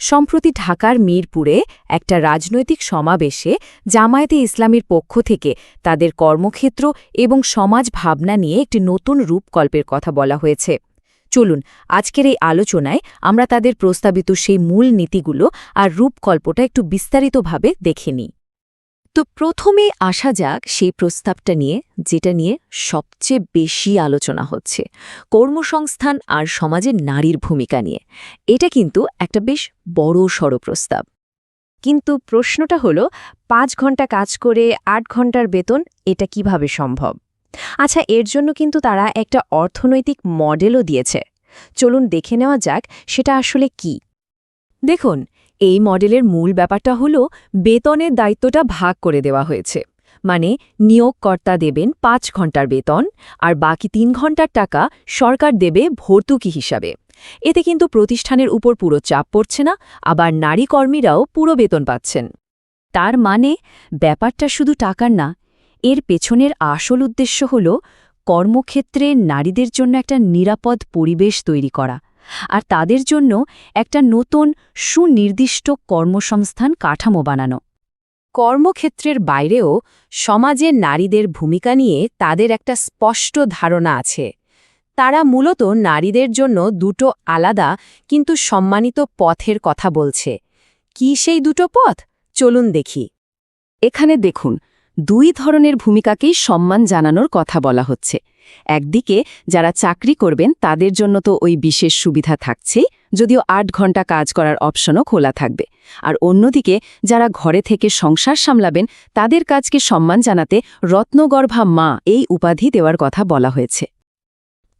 সম্প্রতি ঢাকার মিরপুরে একটা রাজনৈতিক সমাবেশে জামায়াতে ইসলামের পক্ষ থেকে তাদের কর্মক্ষেত্র এবং সমাজ ভাবনা নিয়ে একটি নতুন রূপকল্পের কথা বলা হয়েছে। চলুন, আজকের এই আলোচনায় আমরা তাদের প্রস্তাবিত সেই মূল নীতিগুলো আর রূপকল্পটা একটু বিস্তারিতভাবে দেখে নিই। তো প্রথমে আসা যাক সেই প্রস্তাবটা নিয়ে, যেটা নিয়ে সবচেয়ে বেশি আলোচনা হচ্ছে, কর্মসংস্থান আর সমাজে নারীর ভূমিকা নিয়ে। এটা কিন্তু একটা বেশ বড় সড় প্রস্তাব। কিন্তু প্রশ্নটা হলো, পাঁচ ঘণ্টা কাজ করে আট ঘণ্টার বেতন, এটা কীভাবে সম্ভব? আচ্ছা এর জন্য কিন্তু তারা একটা অর্থনৈতিক মডেলও দিয়েছে। চলুন দেখে নেওয়া যাক সেটা আসলে কি। দেখুন এই মডেলের মূল ব্যাপারটা হলো বেতনের দায়িত্বটা ভাগ করে দেওয়া হয়েছে। মানে নিয়োগকর্তা দেবেন পাঁচ ঘণ্টার বেতন আর বাকি তিন ঘণ্টার টাকা সরকার দেবে ভর্তুকি হিসাবে। এতে কিন্তু প্রতিষ্ঠানের উপর পুরো চাপ পড়ছে না, আবার নারী কর্মীরাও পুরো বেতন পাচ্ছেন। তার মানে ব্যাপারটা শুধু টাকার না, এর পেছনের আসল উদ্দেশ্য হল কর্মক্ষেত্রে নারীদের জন্য একটা নিরাপদ পরিবেশ তৈরি করা। আর তাদের জন্য একটা নতুন সুনির্দিষ্ট কর্মসংস্থান কাঠামো বানানো। কর্মক্ষেত্রের বাইরেও সমাজে নারীদের ভূমিকা নিয়ে তাদের একটা স্পষ্ট ধারণা আছে। তারা মূলত নারীদের জন্য দুটো আলাদা কিন্তু সম্মানিত পথের কথা বলছে। কি সেই দুটো পথ? চলুন দেখি। এখানে দেখুন, দুই ধরনের ভূমিকাকেই সম্মান জানানোর কথা বলা হচ্ছে। একদিকে যারা চাকরি করবেন, তাদের জন্য তো ওই বিশেষ সুবিধা থাকছেই, যদিও আট ঘণ্টা কাজ করার অপশনও খোলা থাকবে। আর অন্যদিকে যারা ঘরে থেকে সংসার সামলাবেন, তাদের কাজকে সম্মান জানাতে রত্নগর্ভা মা এই উপাধি দেওয়ার কথা বলা হয়েছে।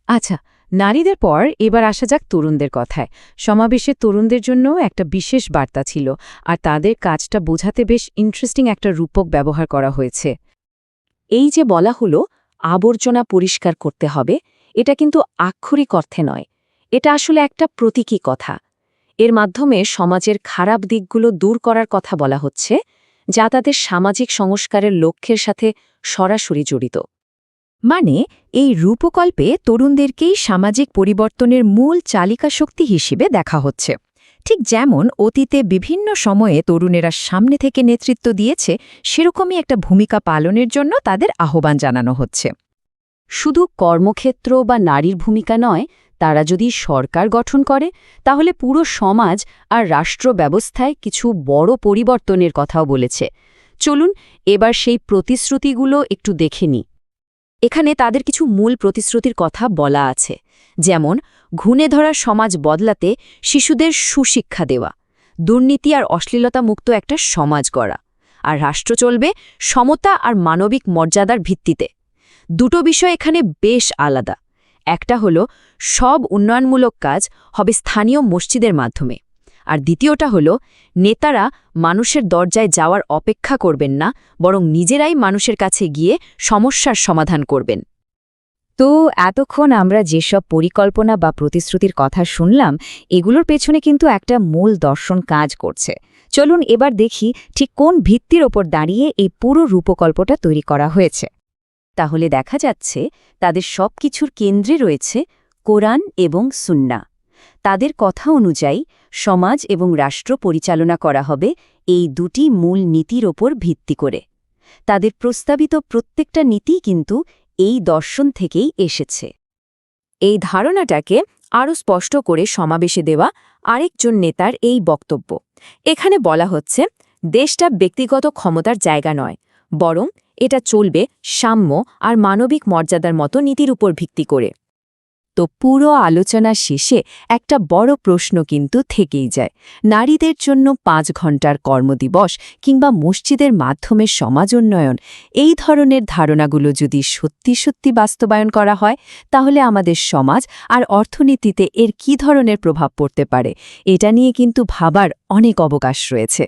আচ্ছা নারীদের পর এবার আসা যাক তরুণদের কথায়। সমাবেশে তরুণদের জন্যও একটা বিশেষ বার্তা ছিল, আর তাদের কাজটা বোঝাতে বেশ ইন্টারেস্টিং একটা রূপক ব্যবহার করা হয়েছে। এই যে বলা হলো আবর্জনা পরিষ্কার করতে হবে, এটা কিন্তু আক্ষরিক অর্থে নয়। এটা আসলে একটা প্রতীকী কথা। এর মাধ্যমে সমাজের খারাপ দিকগুলো দূর করার কথা বলা হচ্ছে, যা তাদের সামাজিক সংস্কারের লক্ষ্যের সাথে সরাসরি জড়িত। মানে এই রূপকল্পে তরুণদেরকেই সামাজিক পরিবর্তনের মূল চালিকা শক্তি হিসেবে দেখা হচ্ছে। ঠিক যেমন অতীতে বিভিন্ন সময়ে তরুণেরা সামনে থেকে নেতৃত্ব দিয়েছে, সেরকমই একটা ভূমিকা পালনের জন্য তাদের আহ্বান জানানো হচ্ছে। শুধু কর্মক্ষেত্র বা নারীর ভূমিকা নয়, তারা যদি সরকার গঠন করে, তাহলে পুরো সমাজ আর রাষ্ট্র ব্যবস্থায় কিছু বড় পরিবর্তনের কথাও বলেছে। চলুন এবার সেই প্রতিশ্রুতিগুলো একটু দেখে নিই। এখানে তাদের কিছু মূল প্রতিশ্রুতির কথা বলা আছে, যেমন ঘুণে ধরা সমাজ বদলাতে শিশুদের সুশিক্ষা দেওয়া, দুর্নীতি আর অশ্লীলতা মুক্ত একটা সমাজ গড়া, আর রাষ্ট্র চলবে সমতা আর মানবিক মর্যাদার ভিত্তিতে। দুটো বিষয় এখানে বেশ আলাদা। একটা হলো, সব উন্নয়নমূলক কাজ হবে স্থানীয় মসজিদের মাধ্যমে। আর দ্বিতীয়টা হলো, নেতারা মানুষের দরজায় যাওয়ার অপেক্ষা করবেন না, বরং নিজেরাই মানুষের কাছে গিয়ে সমস্যার সমাধান করবেন। তো এতক্ষণ আমরা যেসব পরিকল্পনা বা প্রতিশ্রুতির কথা শুনলাম, এগুলোর পেছনে কিন্তু একটা মূল দর্শন কাজ করছে। চলুন এবার দেখি ঠিক কোন ভিত্তির ওপর দাঁড়িয়ে এই পুরো রূপকল্পটা তৈরি করা হয়েছে। তাহলে দেখা যাচ্ছে তাদের সব কিছুর কেন্দ্রে রয়েছে কোরআন এবং সুন্না তাদের কথা অনুযায়ী সমাজ এবং রাষ্ট্র পরিচালনা করা হবে এই দুটি মূল নীতির ওপর ভিত্তি করে। তাদের প্রস্তাবিত প্রত্যেকটা নীতি কিন্তু এই দর্শন থেকেই এসেছে। এই ধারণাটাকে আরও স্পষ্ট করে সমাবেশে দেওয়া আরেকজন নেতার এই বক্তব্য। এখানে বলা হচ্ছে, দেশটা ব্যক্তিগত ক্ষমতার জায়গা নয়, বরং এটা চলবে সাম্য আর মানবিক মর্যাদার মতো নীতির উপর ভিত্তি করে। তো পুরো আলোচনা শেষে একটা বড় প্রশ্ন কিন্তু থেকেই যায়। নারীদের জন্য পাঁচ ঘণ্টার কর্মদিবস কিংবা মসজিদের মাধ্যমে সমাজ উন্নয়ন এই ধরনের ধারণাগুলো যদি সত্যি সত্যি বাস্তবায়ন করা হয়, তাহলে আমাদের সমাজ আর অর্থনীতিতে এর কি ধরনের প্রভাব পড়তে পারে? এটা নিয়ে কিন্তু ভাবার অনেক অবকাশ রয়েছে।